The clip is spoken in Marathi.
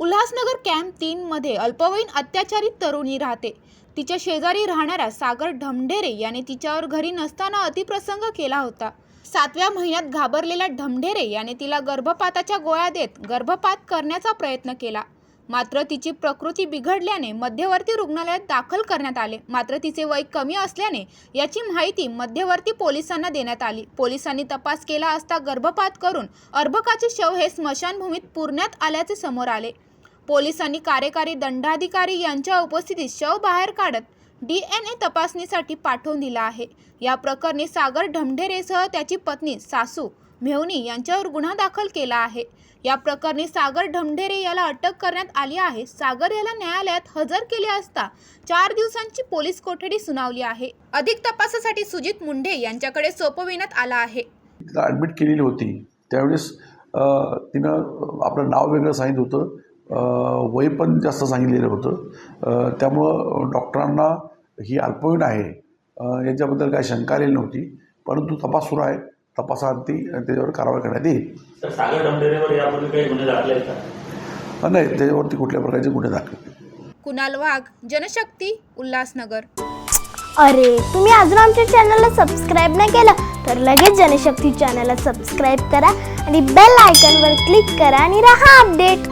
उल्हासनगर कॅम्प तीनमध्ये अल्पवयीन अत्याचारित तरुणी राहते. तिच्या शेजारी राहणाऱ्या सागर ढमढेरे याने तिच्यावर घरी नसताना अतिप्रसंग केला होता. सातव्या महिन्यात घाबरलेल्या ढमढेरे याने तिला गर्भपाताच्या गोळ्या देत गर्भपात करण्याचा प्रयत्न केला. मात्र तिची प्रकृती बिघडल्याने मध्यवर्ती रुग्णालयात दाखल करण्यात आले. मात्र तिचे वय कमी असल्याने याची माहिती मध्यवर्ती पोलिसांना देण्यात आली. पोलिसांनी तपास केला असता गर्भपात करून अर्भकाचे शव हे स्मशानभूमीत पुरण्यात आल्याचे समोर आले. पोलिसांनी कार्यकारी दंडाधिकारी यांच्या उपस्थितीत शव बाहेर काढत डी एन ए तपासणीसाठी पाठवून दिला आहे. या प्रकरणी सागर ढमढेरेसह त्याची पत्नी सासू मेवणी यांच्यावर गुन्हा दाखल केला आहे. या प्रकरणी सागर ढमढेरे याला अटक करण्यात आली आहे. सागर याला न्यायालयात हजर केले असता चार दिवसांची पोलीस कोठडी सुनावली आहे. अधिक तपासासाठी सुजित मुंढे यांच्याकडे सोपविण्यात आला आहे. ॲडमिट केलेली होती. त्यावेळेस तिनं आपलं नाव वेगळं सांगितलं होतं. वय पण जास्त सांगितलेलं होतं. त्यामुळं डॉक्टरांना ही अल्पवयीन आहे. याच्याबद्दल काही शंका आलेली नव्हती. परंतु तपास सुरू आहे. तपासाअंती त्याच्यावर कारवाई करण्यात येईल. नाही त्याच्यावरती कुठल्या प्रकारचे गुन्हे दाखल. कुणाल वाघ जनशक्ती उल्हासनगर. अरे तुम्ही अजून आमच्या चॅनलला सबस्क्राईब नाही केलं तर लगेच जनशक्ती चॅनलला सबस्क्राईब करा आणि बेल आयकॉनवर क्लिक करा आणि राहा अपडेट